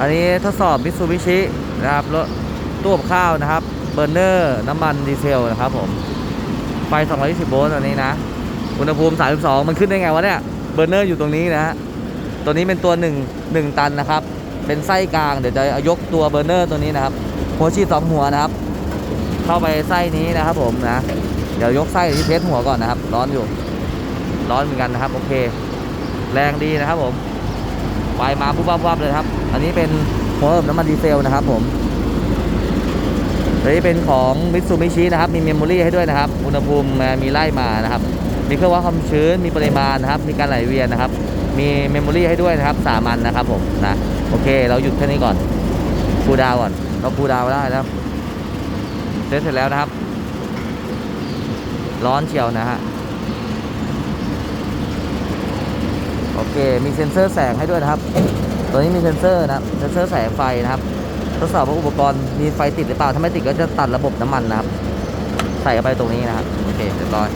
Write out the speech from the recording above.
อันนี้ทดสอบมิตซูบิชินะครับรถตู้กับข้าวนะครับ เบอร์เนอร์ น้ำมันดีเซลนะครับผม ไฟ 220 โวลต์อันนี้นะ อุณหภูมิ 32 มันขึ้นได้ไงวะเนี่ย เบอร์เนอร์อยู่ตรงนี้นะฮะ ตัวนี้เป็นตัว 1 1 ตันนะครับ เป็นไส้กลาง เดี๋ยวจะยกตัวเบอร์เนอร์ตัวนี้นะครับ หัวฉีดสองหัวนะครับ เข้าไปไส้นี้นะครับผมนะ เดี๋ยวยกไส้ที่เทสหัวก่อนนะครับ ร้อนอยู่ ร้อนเหมือนกันนะครับ โอเค แรงดีนะครับผม ไฟมาปุ๊บปั๊บเลยครับ อันนี้เป็นหัวเอิบน้ำมันดีเซลนะครับผมอันนี้เป็นของมิตซูบิชินะครับ มีเมมโมรี่ให้ด้วยนะครับ อุณหภูมิมีไล่มานะครับ มีเครื่องวัดความชื้น มีปริมาณนะครับ มีการไหลเวียนนะครับ มีเมมโมรี่ให้ด้วยนะครับสามันนะครับผมนะ โอเค เราหยุดแค่นี้ก่อนคูดาวก่อน เราคูดาวได้นะครับ เสร็จเสร็จแล้วนะครับ ร้อนเชียวนะฮะ โอ เค มีเซ็นเซอร์แสงให้ด้วยนะครับ ตัวนี้มีเซ็นเซอร์นะครับเซ็นเซอร์แสงไฟนะครับทดสอบว่าอุปกรณ์มีไฟติดหรือเปล่า ถ้าไม่ติดก็จะตัดระบบน้ำมันนะครับ ใส่เข้าไปตรงนี้นะครับ โอเคเรียบร้อย